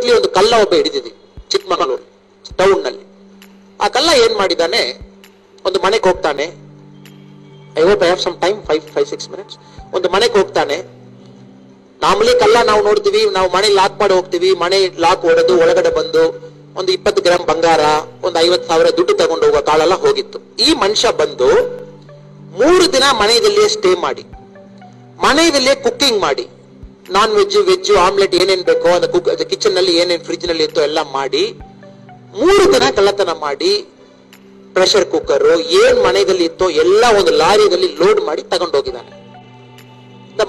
ಇಲ್ಲಿ ಒಂದು ಕಲ್ಲ ಒಬ್ಬ ಹಿಡಿದಿದೆ, ಚಿಕ್ಕಮಗಳೂರು ಟೌನ್ನಲ್ಲಿ ಆ ಕಲ್ಲ ಏನ್ ಮಾಡಿದಾನೆ ಒಂದು ಮನೆಗೆ ಹೋಗ್ತಾನೆ. I hope I have some time five five six minutes ಒಂದು ಮನೆಗೆ ಹೋಗ್ತಾನೆ. ಮಾಮೂಲಿ ಕಲ್ಲ ನಾವು ನೋಡ್ತೀವಿ, ನಾವು ಮನೆ ಲಾಕ್ ಮಾಡಿ ಹೋಗ್ತೀವಿ, ಮನೆ ಲಾಕ್ ಹೊಡೆದು ಒಳಗಡೆ ಬಂದು ಒಂದು ಇಪ್ಪತ್ತು ಗ್ರಾಮ್ ಬಂಗಾರ, ಒಂದು ಐವತ್ತು ಸಾವಿರ ದುಡ್ಡು ತಗೊಂಡು ಹೋಗೋ ಕಾಳೆಲ್ಲ ಹೋಗಿತ್ತು. ಈ ಮನುಷ್ಯ ಬಂದು ಮೂರು ದಿನ ಮನೆಯಲ್ಲಿಯೇ ಸ್ಟೇ ಮಾಡಿ, ಮನೆಯಲ್ಲಿಯೇ ಕುಕ್ಕಿಂಗ್ ಮಾಡಿ ನಾನ್ ವೆಜ್ ವೆಜ್ ಆಮ್ಲೆಟ್ ಏನೇನ್ ಬೇಕೋ ಅದು ಕುಕ್ ಕಿಚನ್ನಲ್ಲಿ ಏನೇನ್ ಫ್ರಿಜ್ನಲ್ಲಿ ಇತ್ತು ಎಲ್ಲ ಮಾಡಿ, ಮೂರು ದಿನ ಕಳ್ಳತನ ಮಾಡಿ ಪ್ರೆಷರ್ ಕುಕ್ಕರ್ ಏನ್ ಮನೆಯಲ್ಲಿ ಇತ್ತೋ ಎಲ್ಲ ಒಂದು ಲಾರಿಯಲ್ಲಿ ಲೋಡ್ ಮಾಡಿ ತಗೊಂಡೋಗಿದ್ದಾನೆ.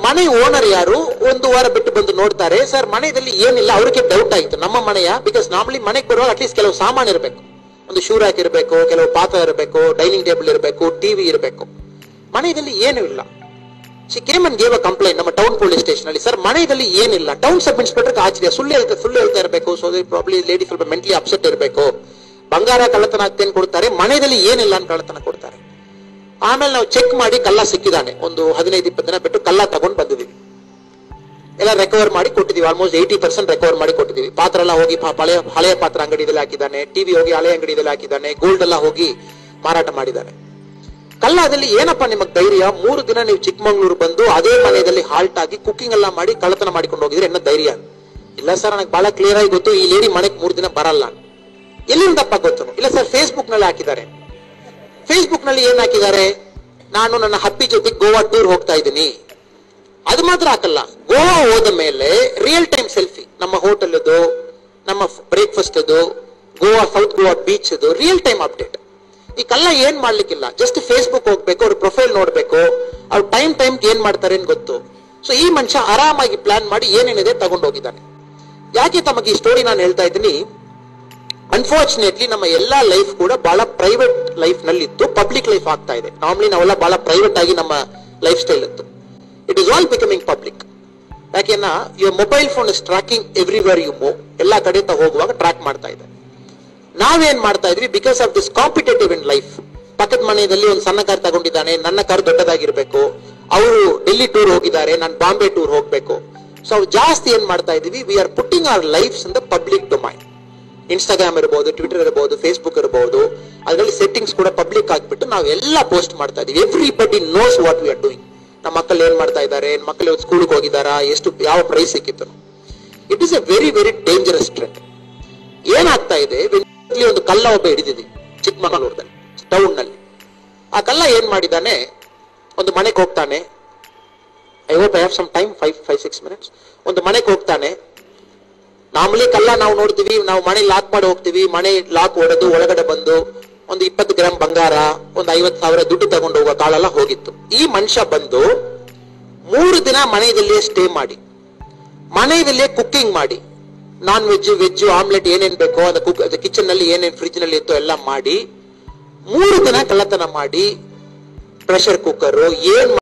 ಮನೆ ಓನರ್ ಯಾರು? ಒಂದು ವಾರ ಬಿಟ್ಟು ಬಂದು ನೋಡ್ತಾರೆ, ಸರ್, ಮನೆಯಲ್ಲಿ ಏನಿಲ್ಲ, ಅವ್ರಿಗೆ ಡೌಟ್ ಆಯ್ತು. ನಮ್ಮ ಮನೆಯ ಬಿಕಾಸ್ ನಾರ್ಮಲಿ ಮನೆಗೆ ಬರುವಾಗ ಅಟ್ಲೀಸ್ಟ್ ಕೆಲವು ಸಾಮಾನು ಇರಬೇಕು. ಒಂದು ಶೂ ರಾಕ್ ಕೆಲವು ಪಾತ್ರ ಇರಬೇಕು ಡೈನಿಂಗ್ ಟೇಬಲ್ ಇರಬೇಕು ಟಿವಿ ಇರಬೇಕು. ಮನೆಯಲ್ಲಿ ಏನೂ ಇಲ್ಲ. She came and gave a complaint ನಮ್ಮ ಟೌನ್ ಪೊಲೀಸ್ ಸ್ಟೇಷನ್ ಅಲ್ಲಿ ಸರ್ ಮನೆಯಲ್ಲಿ ಏನಿಲ್ಲ. ಟೌನ್ ಸಬ್ ಇನ್ಸ್ಪೆಕ್ಟರ್ ಆಶ್ಚರ್ಯ ಸುಳ್ಳು ಹೇಳ್ತಾ ಸುಳ್ಳು ಹೇಳ್ತಾ ಇರಬೇಕು. ಸೊ ಪ್ರಾಬ್ಲಿ ಲೇಡಿ ಸ್ವಲ್ಪ ಮೆಂಟಲಿ ಅಪ್ಸೆಟ್ ಇರಬೇಕು. ಬಂಗಾರ ಕಳ್ಳತನ ಆಗ್ತೇನೆ ಕೊಡ್ತಾರೆ. ಮನೆಯಲ್ಲಿ ಏನಿಲ್ಲ ಅಂತ ಕಳ್ಳತನ ಕೊಡ್ತಾರೆ. ಆಮೇಲೆ ನಾವು ಚೆಕ್ ಮಾಡಿ ಕಲ್ಲ ಸಿಕ್ಕಿದಾನೆ. ಒಂದು ಹದಿನೈದು, ಇಪ್ಪತ್ತು ದಿನ ಬಿಟ್ಟು ಕಲ್ಲ ತಗೊಂಡ್ ಬಂದಿದ್ದೀವಿ ಎಲ್ಲ ರೆಕವರ್ ಮಾಡಿ ಕೊಟ್ಟಿದೀವಿ. ಆಲ್ಮೋಸ್ಟ್ ಏಯ್ಟಿ ಪರ್ಸೆಂಟ್ ರೆಕವರ್ ಮಾಡಿ ಕೊಟ್ಟಿದೀವಿ. ಪಾತ್ರ ಎಲ್ಲ ಹೋಗಿ ಹಳೆಯ ಹಳೆಯ ಪಾತ್ರ ಅಂಗಡಿದಲ್ಲಿ ಹಾಕಿದ್ದಾನೆ. ಟಿವಿ ಹೋಗಿ ಹಳೆಯ ಅಂಗಡಿಯಲ್ಲಿ ಹಾಕಿದ್ದಾನೆ. ಗೋಲ್ಡ್ ಎಲ್ಲ ಹೋಗಿ ಮಾರಾಟ ಮಾಡಿದ್ದಾನೆ. ಕಳ್ಳದಲ್ಲಿ ಏನಪ್ಪ ನಿಮಗ್ ಧೈರ್ಯ? ಮೂರು ದಿನ ನೀವು ಚಿಕ್ಕಮಂಗ್ಳೂರು ಬಂದು ಅದೇ ಮನೆಯಲ್ಲಿ ಹಾಲ್ಟ್ ಆಗಿ ಕುಕ್ಕಿಂಗ್ ಎಲ್ಲ ಮಾಡಿ ಕಳ್ಳತನ ಮಾಡಿಕೊಂಡು ಹೋಗಿದ್ರೆ ಎನ್ನ ಧೈರ್ಯ? ಇಲ್ಲ ಸರ್, ನನಗೆ ಬಹಳ ಕ್ಲಿಯರ್ ಆಗಿ ಗೊತ್ತು, ಈ ಲೇಡಿ ಮನೆಗೆ ಮೂರು ದಿನ ಬರಲ್ಲ. ಎಲ್ಲಿಂದಪ್ಪ ಗೊತ್ತು? ಇಲ್ಲ ಸರ್ ಫೇಸ್ಬುಕ್ನಲ್ಲಿ ಹಾಕಿದ್ದಾರೆ. ಫೇಸ್ಬುಕ್ನಲ್ಲಿ ಏನ್ ಹಾಕಿದ್ದಾರೆ? ನಾನು ನನ್ನ ಹಪ್ಪಿ ಜೊತೆ ಗೋವಾ ಟೂರ್ ಹೋಗ್ತಾ ಇದ್ದೀನಿ. ಅದು ಮಾತ್ರ ಹಾಕಲ್ಲ, ಗೋವಾ ಹೋದ ಮೇಲೆ ರಿಯಲ್ ಟೈಮ್ ಸೆಲ್ಫಿ ನಮ್ಮ ಹೋಟೆಲ್ ನಮ್ಮ breakfast Goa south Goa beach real time update ಈ ಕಲ್ಲ ಏನ್ ಮಾಡ್ಲಿಕ್ಕಿಲ್ಲ? ಜಸ್ಟ್ ಫೇಸ್ಬುಕ್ ಹೋಗ್ಬೇಕು, ಅವ್ರ ಪ್ರೊಫೈಲ್ ನೋಡ್ಬೇಕು. ಅವ್ರು ಟೈಮ್ ಟೈಮ್ ಏನ್ ಮಾಡ್ತಾರೆ ಗೊತ್ತು? ಸೊ ಈ ಮನುಷ್ಯ ಆರಾಮಾಗಿ ಪ್ಲಾನ್ ಮಾಡಿ ಏನೇನಿದೆ ತಗೊಂಡೋಗಿದ್ದಾನೆ. ಯಾಕೆ ತಮಗೆ ಈ ಸ್ಟೋರಿ ನಾನು ಹೇಳ್ತಾ ಇದ್ದೀನಿ? ಅನ್ಫಾರ್ಚುನೇಟ್ಲಿ ನಮ್ಮ ಎಲ್ಲಾ ಲೈಫ್ ಕೂಡ ಬಹಳ ಪ್ರೈವೇಟ್ ಲೈಫ್ನಲ್ಲಿ ಇತ್ತು ಪಬ್ಲಿಕ್ ಲೈಫ್ ಆಗ್ತಾ ಇದೆ. ನಾರ್ಮಲಿ ನಾವೆಲ್ಲ ಬಹಳ ಪ್ರೈವೇಟ್ ಆಗಿ ನಮ್ಮ ಲೈಫ್ ಸ್ಟೈಲ್ ಇತ್ತು. It is all becoming public ಯಾಕೆನ್ನ your mobile phone is tracking everywhere you move ಎಲ್ಲಾ ಕಡೆ ಹೋಗುವಾಗ ಟ್ರ್ಯಾಕ್ ಮಾಡ್ತಾ ಇದೆ. ನಾವೇನ್ ಮಾಡ್ತಾ ಇದ್ವಿ? Because of this competitive in life ಪಕ್ಕದ ಮನೆಯಲ್ಲಿ ಒಂದು ಸಣ್ಣ ಕಾರ್ ತಗೊಂಡಿದ್ದಾನೆ, ನನ್ನ ಕಾರ್ ದೊಡ್ಡದಾಗಿರ್ಬೇಕು. ಅವರು ಡೆಲ್ಲಿ ಟೂರ್ ಹೋಗಿದ್ದಾರೆ, ನಾನು ಬಾಂಬೆ ಟೂರ್ ಹೋಗ್ಬೇಕು. ಸೊ ಜಾಸ್ತಿ ಏನ್ ಮಾಡ್ತಾ ಇದೀವಿ we are putting our life in the public domain Instagram ಇರಬಹುದು ಟ್ವಿಟರ್ ಇರಬಹುದು ಫೇಸ್ಬುಕ್ ಇರಬಹುದು ಅದರಲ್ಲಿ ಸೆಟ್ಟಿಂಗ್ಸ್ ಕೂಡ ಪಬ್ಲಿಕ್ ಆಗಿಬಿಟ್ಟು ನಾವು ಎಲ್ಲ ಪೋಸ್ಟ್ ಮಾಡ್ತಾ ಇದೀವಿ everybody knows what we are doing ನಮ್ಮ ಮಕ್ಕಳು ಏನ್ ಮಾಡ್ತಾ ಇದ್ದಾರೆ? ಮಕ್ಕಳು ಸ್ಕೂಲ್ಗೆ ಹೋಗಿದ್ದಾರಾ? ಎಷ್ಟು, ಯಾವ ಪ್ರೈಸ್ ಸಿಕ್ಕಿತ್ತು? It is a very very dangerous trend ಏನಾಗ್ತಾ ಇದೆ? ಇಲ್ಲಿ ಒಂದು ಕಲ್ಲ ಒಬ್ಬ ಹಿಡಿದಿದೆ ಚಿಕ್ಕಮಗಳೂರದಲ್ಲಿ ಟೌನ್ನಲ್ಲಿ ಆ ಕಲ್ಲ ಏನ್ ಮಾಡಿದ್ದಾನೆ? ಒಂದು ಮನೆಗೆ ಹೋಗ್ತಾನೆ. I hope I have some time five five six minutes ಒಂದು ಮನೆಗೆ ಹೋಗ್ತಾನೆ. ಮಾಮೂಲಿ ಕಲ್ಲ ನಾವು ನೋಡ್ತೀವಿ, ನಾವು ಮನೆ ಲಾಕ್ ಮಾಡಿ ಹೋಗ್ತೀವಿ, ಮನೆ ಲಾಕ್ ಹೊಡೆದು ಒಳಗಡೆ ಬಂದು ಒಂದು ಇಪ್ಪತ್ತು ಗ್ರಾಮ್ ಬಂಗಾರ, ಒಂದು ಐವತ್ತು ಸಾವಿರ ದುಡ್ಡು ತಗೊಂಡು ಹೋಗೋ ಕಾಳೆಲ್ಲ ಹೋಗಿತ್ತು. ಈ ಮನುಷ್ಯ ಬಂದು ಮೂರು ದಿನ ಮನೆಯಲ್ಲಿಯೇ ಸ್ಟೇ ಮಾಡಿ, ಮನೆಯಲ್ಲಿಯೇ ಕುಕ್ಕಿಂಗ್ ಮಾಡಿ ನಾನ್ ವೆಜ್ ವೆಜ್ ಆಮ್ಲೆಟ್ ಏನೇನ್ ಬೇಕೋ ಅದ ಕುಕ್ ಕಿಚನ್ನಲ್ಲಿ ಏನೇನ್ ಫ್ರಿಜ್ನಲ್ಲಿ ಇತ್ತು ಎಲ್ಲ ಮಾಡಿ, ಮೂರು ದಿನ ಕಳ್ಳತನ ಮಾಡಿ ಪ್ರೆಷರ್ ಕುಕ್ಕರ್ ಏನ್